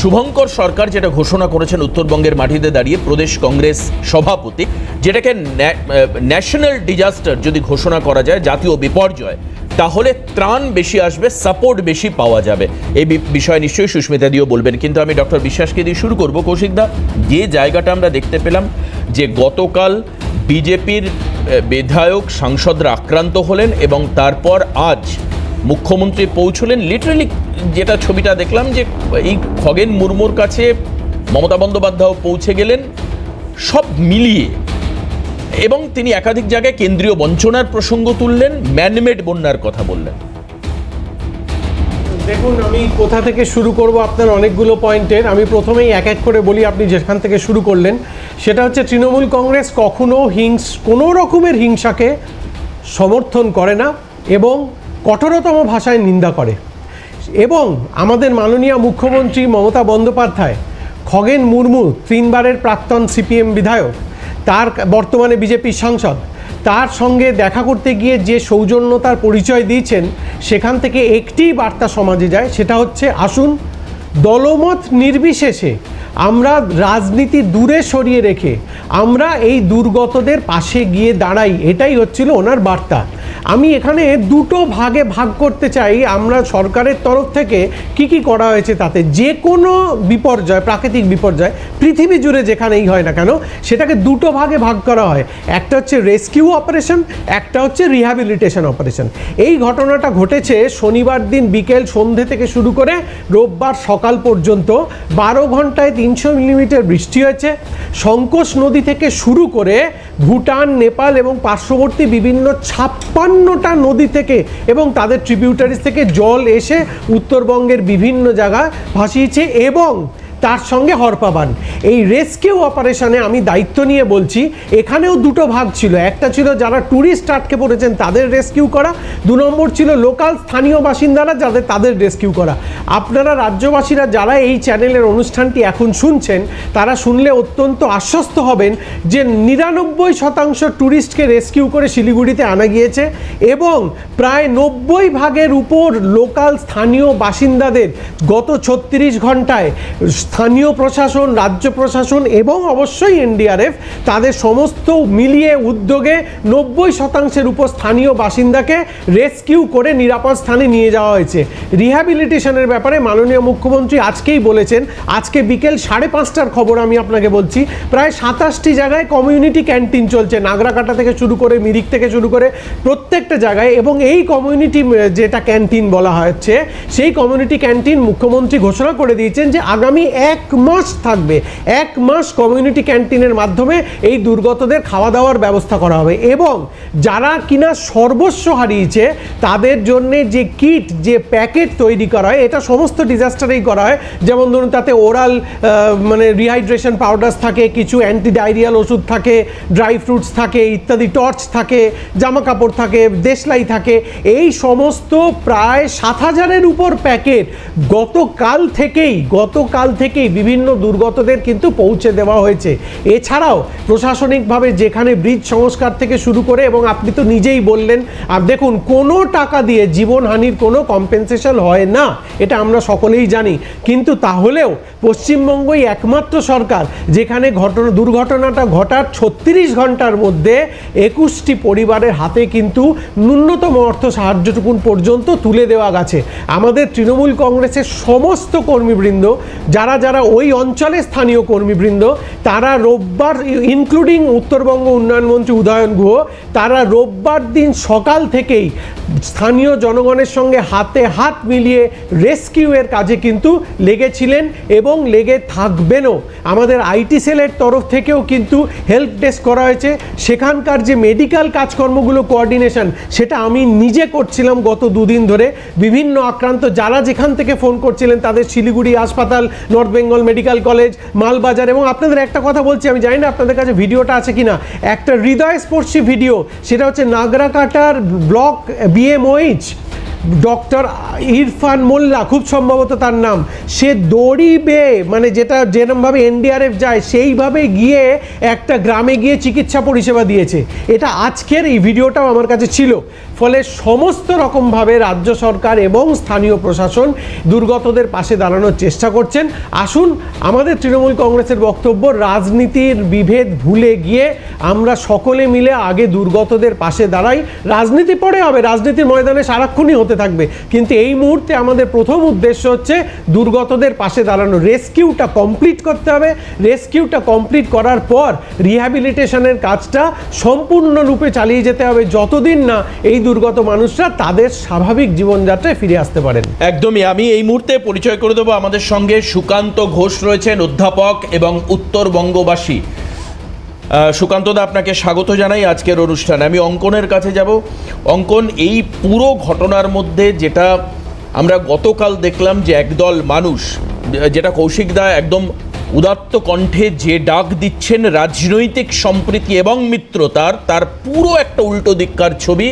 শুভঙ্কর সরকার যেটা ঘোষণা করেছেন উত্তরবঙ্গের মাটিতে দাঁড়িয়ে প্রদেশ কংগ্রেস সভাপতি, যেটাকে ন্যাশনাল ডিজাস্টার যদি ঘোষণা করা যায়, জাতীয় বিপর্যয়, তাহলে ত্রাণ বেশি আসবে, সাপোর্ট বেশি পাওয়া যাবে। এই বিষয়ে নিশ্চয়ই সুস্মিতা দিও বলবেন। কিন্তু আমি ডক্টর বিশ্বাসকে দিয়ে শুরু করব। কৌশিকদা যে জায়গাটা আমরা দেখতে পেলাম, যে গতকাল বিজেপির বিধায়ক, সাংসদরা আক্রান্ত হলেন এবং তারপর আজ মুখ্যমন্ত্রী পৌঁছলেন, লিটারালি যেটা ছবিটা দেখলাম যে এই খগেন মুর্মুর কাছে মমতা বন্দ্যোপাধ্যায় পৌঁছে গেলেন সব মিলিয়ে। এবং তিনি একাধিক জায়গায় কেন্দ্রীয় বঞ্চনার প্রসঙ্গ তুললেন ম্যানমেড বন্যার কথা বললেন। দেখুন, আমি কোথা থেকে শুরু করব আপনার অনেকগুলো পয়েন্টের। আমি প্রথমেই এক এক করে বলি আপনি যেখান থেকে শুরু করলেন। সেটা হচ্ছে তৃণমূল কংগ্রেস কখনো হিংস, কোনো রকমের হিংসাকে সমর্থন করে না এবং কঠোরতম ভাষায় নিন্দা করে। এবং আমাদের মাননীয় মুখ্যমন্ত্রী মমতা বন্দ্যোপাধ্যায়, খগেন মুর্মু তিনবারের প্রাক্তন সিপিএম বিধায়ক, তার বর্তমানে বিজেপির সাংসদ, তার সঙ্গে দেখা করতে গিয়ে যে সৌজন্যতার পরিচয় দিয়েছেন, সেখান থেকে একটি বার্তা সমাজে যায়, সেটা হচ্ছে, আসুন, দলমত নির্বিশেষে আমরা রাজনীতি দূরে সরিয়ে রেখে আমরা এই দুর্গতদের পাশে গিয়ে দাঁড়াই, এটাই হচ্ছিল ওনার বার্তা। আমি এখানে দুটো ভাগে ভাগ করতে চাই। আমরা সরকারের তরফ থেকে কি কি করা হয়েছে তাতে? যে কোনো বিপর্যয়, প্রাকৃতিক বিপর্যয়, পৃথিবী জুড়ে যেখানেই হয় না কেন, সেটাকে দুটো ভাগে ভাগ করা হয়। একটা হচ্ছে রেস্কিউ অপারেশন, একটা হচ্ছে রিহ্যাবিলিটেশন অপারেশন। এই ঘটনাটা ঘটেছে শনিবার দিন বিকেল সন্ধে থেকে শুরু করে রোববার সকাল পর্যন্ত। বারো ঘন্টায় তিনশো মিলিমিটার বৃষ্টি হয়েছে। সংকোচ নদী থেকে শুরু করে ভুটান, নেপাল এবং পার্শ্ববর্তী বিভিন্ন ছাপ্পান্নটা নদী থেকে এবং তাদের ট্রিবিউটারিজ থেকে জল এসে উত্তরবঙ্গের বিভিন্ন জায়গায় ভাসিয়েছে এবং তার সঙ্গে হরপাবান এই রেস্কিউ অপারেশনে আমি দায়িত্ব নিয়ে বলছি, এখানেও দুটো ভাগ ছিল। একটা ছিল যারা ট্যুরিস্ট আটকে পড়েছেন, তাদের রেস্কিউ করা। দু নম্বর ছিল লোকাল স্থানীয় বাসিন্দারা যাদের তাদের রেস্কিউ করা। আপনারা রাজ্যবাসীরা যারা এই চ্যানেলের অনুষ্ঠানটি এখন শুনছেন, তারা শুনলে অত্যন্ত আশ্বস্ত হবেন যে নিরানব্বই শতাংশ ট্যুরিস্টকে রেস্কিউ করে শিলিগুড়িতে আনা গিয়েছে এবং প্রায় নব্বই ভাগের উপর লোকাল স্থানীয় বাসিন্দাদের গত ছত্রিশ ঘন্টায় স্থানীয় প্রশাসন, রাজ্য প্রশাসন এবং অবশ্যই এনডিআরএফ তাদের সমস্ত মিলিয়ে উদ্যোগে নব্বই শতাংশের উপর স্থানীয় বাসিন্দাকে রেস্কিউ করে নিরাপদ স্থানে নিয়ে যাওয়া হয়েছে। রিহ্যাবিলিটেশনের ব্যাপারে মাননীয় মুখ্যমন্ত্রী আজকেই বলেছেন, আজকে বিকেল সাড়ে পাঁচটার খবর আমি আপনাকে বলছি। প্রায় সাতাশটি জায়গায় কমিউনিটি ক্যান্টিন চলছে, নাগরাকাটা থেকে শুরু করে, মিরিক থেকে শুরু করে প্রত্যেকটা জায়গায় এবং এই কমিউনিটি যেটা ক্যান্টিন বলা হচ্ছে, সেই কমিউনিটি ক্যান্টিন মুখ্যমন্ত্রী ঘোষণা করে দিয়েছেন যে আগামী এক মাস থাকবে, এক মাস কমিউনিটি ক্যান্টিনের মাধ্যমে এই দুর্গতদের খাওয়া দাওয়ার ব্যবস্থা করা হবে এবং যারা কিনা সর্বস্ব হারিয়েছে, তাদের জন্যে যে কিট যে প্যাকেট তৈরি করা হয়, এটা সমস্ত ডিজাস্টারেই করা হয়। যেমন ধরুন, তাতে ওরাল মানে রিহাইড্রেশন পাউডার্স থাকে, কিছু অ্যান্টি ডায়রিয়াল ওষুধ থাকে ড্রাই ফ্রুটস থাকে, ইত্যাদি টর্চ থাকে জামা কাপড় থাকে, দেশলাই থাকে। এই সমস্ত প্রায় সাত হাজারের উপর প্যাকেট গতকাল থেকেই, গতকাল থেকেই বিভিন্ন দুর্গতদের কিন্তু পৌঁছে দেওয়া হয়েছে। এছাড়াও প্রশাসনিকভাবে যেখানে ব্রিজ সংস্কার থেকে শুরু করে এবং আপনি তো নিজেই বললেন, আর দেখুন, কোনো টাকা দিয়ে জীবনহানির কোনো কম্পেনসেশন হয় না, এটা আমরা সকলেই জানি। কিন্তু তাহলেও পশ্চিমবঙ্গই একমাত্র সরকার যেখানে ঘটনা, দুর্ঘটনাটা ঘটার ছত্রিশ ঘণ্টার মধ্যে একুশটি পরিবারের হাতে কিন্তু ন্যূনতম অর্থ সাহায্যটুকুন পর্যন্ত তুলে দেওয়া গেছে। আমাদের তৃণমূল কংগ্রেসের সমস্ত কর্মীবৃন্দ, যারা যারা ওই অঞ্চলে স্থানীয় কর্মীবৃন্দ, তারা রোববার ইনক্লুডিং উত্তরবঙ্গ উন্নয়ন মন্ত্রী উদয়ন গুহ, তারা রোববার দিন সকাল থেকেই স্থানীয় জনগণের সঙ্গে হাতে হাত মিলিয়ে রেস্কিউয়ের কাজে কিন্তু লেগেছিলেন এবং লেগে থাকবেনও। আমাদের আইটি সেলের তরফ থেকেও কিন্তু হেল্প ডেস্ক করা হয়েছে। সেখানকার যে মেডিকেল কাজকর্মগুলো কোঅর্ডিনেশন সেটা আমি নিজে করছিলাম গত দুদিন ধরে। বিভিন্ন আক্রান্ত যারা যেখান থেকে ফোন করছিলেন, তাদের শিলিগুড়ি হাসপাতাল North Bengal Medical College, Malbazar এবং আপনাদের একটা কথা বলছি, আমি জানি না আপনাদের কাছে ভিডিওটা আছে কিনা। একটা হৃদয়স্পর্শী ভিডিও, সেটা হচ্ছে নাগরাকাটার block BMOH doctor Irfan Molla, খুব সম্ভবত তার নাম। সে দড়ি বেয়ে মানে যেটা যেরমভাবে এনডিআরএফ যায়, সেইভাবে গিয়ে একটা গ্রামে গিয়ে চিকিৎসা পরিষেবা দিয়েছে। এটা আজকের এই ভিডিওটাও আমার কাছে ছিল। ফলে সমস্ত রকমভাবে রাজ্য সরকার এবং স্থানীয় প্রশাসন দুর্গতদের পাশে দাঁড়ানোর চেষ্টা করছেন। আসুন, আমাদের তৃণমূল কংগ্রেসের বক্তব্য, রাজনীতির বিভেদ ভুলে গিয়ে আমরা সকলে মিলে আগে দুর্গতদের পাশে দাঁড়াই। রাজনীতি পরে হবে, রাজনীতির ময়দানে সারাক্ষণই হতে থাকবে। কিন্তু এই মুহূর্তে আমাদের প্রথম উদ্দেশ্য হচ্ছে দুর্গতদের পাশে দাঁড়ানো। রেস্কিউটা কমপ্লিট করতে হবে। রেস্কিউটা কমপ্লিট করার পর রিহ্যাবিলিটেশনের কাজটা সম্পূর্ণরূপে চালিয়ে যেতে হবে। যতদিন না এই দুর্গত মানুষরা তাদের স্বাভাবিক জীবনযাত্রায় ফিরে আসতে পারেন। একদমই, আমি এই মুহূর্তে পরিচয় করে দেবো। আমাদের সঙ্গে সুকান্ত ঘোষ রয়েছেন, অধ্যাপক এবং উত্তরবঙ্গবাসী। সুকান্তদা আপনাকে স্বাগত জানাই আজকের অনুষ্ঠানে। আমি অঙ্কনের কাছে যাব। অঙ্কন, এই পুরো ঘটনার মধ্যে যেটা আমরা গতকাল দেখলাম যে একদল মানুষ, যেটা কৌশিকদা একদম উদাত্ত কণ্ঠে যে ডাক দিচ্ছেন, রাজনৈতিক সম্প্রীতি এবং মিত্রতার, তার পুরো একটা উল্টো দিককার ছবি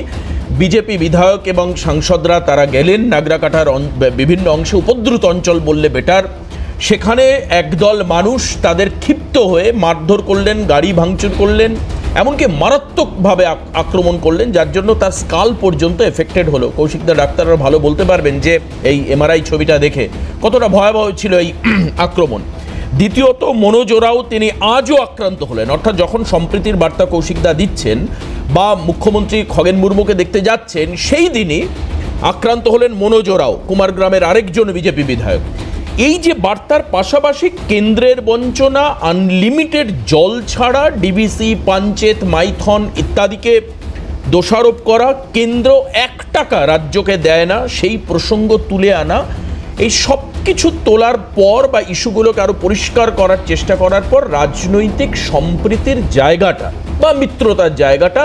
বিজেপি বিধায়ক এবং সাংসদরা তারা গেলেন। নাগরাকাটার বিভিন্ন অংশে উপদ্রুত অঞ্চল বললে বেটার। সেখানে একদল মানুষ তাদের ক্ষিপ্ত হয়ে মারধর করলেন, গাড়ি ভাঙচুর করলেন, এমনকি মারাত্মকভাবে আক্রমণ করলেন, যার জন্য তার স্কাল পর্যন্ত এফেক্টেড হলো। কৌশিকদা ডাক্তাররা ভালো বলতে পারবেন যে এই এমআরআই ছবিটা দেখে কতটা ভয়াবহ ছিল এই আক্রমণ। দ্বিতীয়ত মনোজোরাও তিনি আজও আক্রান্ত হলেন। অর্থাৎ যখন সম্প্রীতির বার্তা কৌশিকদা দিচ্ছেন বা মুখ্যমন্ত্রী খগেন মুর্মুকে দেখতে যাচ্ছেন, সেই দিনই আক্রান্ত হলেন মনোজোরাও কুমারগ্রামের আরেকজন বিজেপি বিধায়ক। এই যে বার্তার পাশাপাশি কেন্দ্রের বঞ্চনা আনলিমিটেড জল ছাড়া ডিবিসি পাঞ্চেত, মাইথন ইত্যাদিকে দোষারোপ করা, কেন্দ্র এক টাকা রাজ্যকে দেয় না, সেই প্রসঙ্গ তুলে আনা, এই সব কিছু তোলার পর বা ইস্যুগুলোকে আরও পরিষ্কার করার চেষ্টা করার পর রাজনৈতিক সম্প্রীতির জায়গাটা বা মিত্রতার জায়গাটা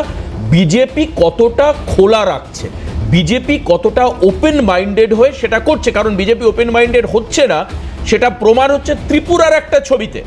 বিজেপি কতটা খোলা রাখছে, বিজেপি কতটা ওপেন মাইন্ডেড হয়ে সেটা করছে, কারণ বিজেপি ওপেন মাইন্ডেড হচ্ছে না, সেটা প্রমাণ হচ্ছে ত্রিপুরার একটা ছবিতে।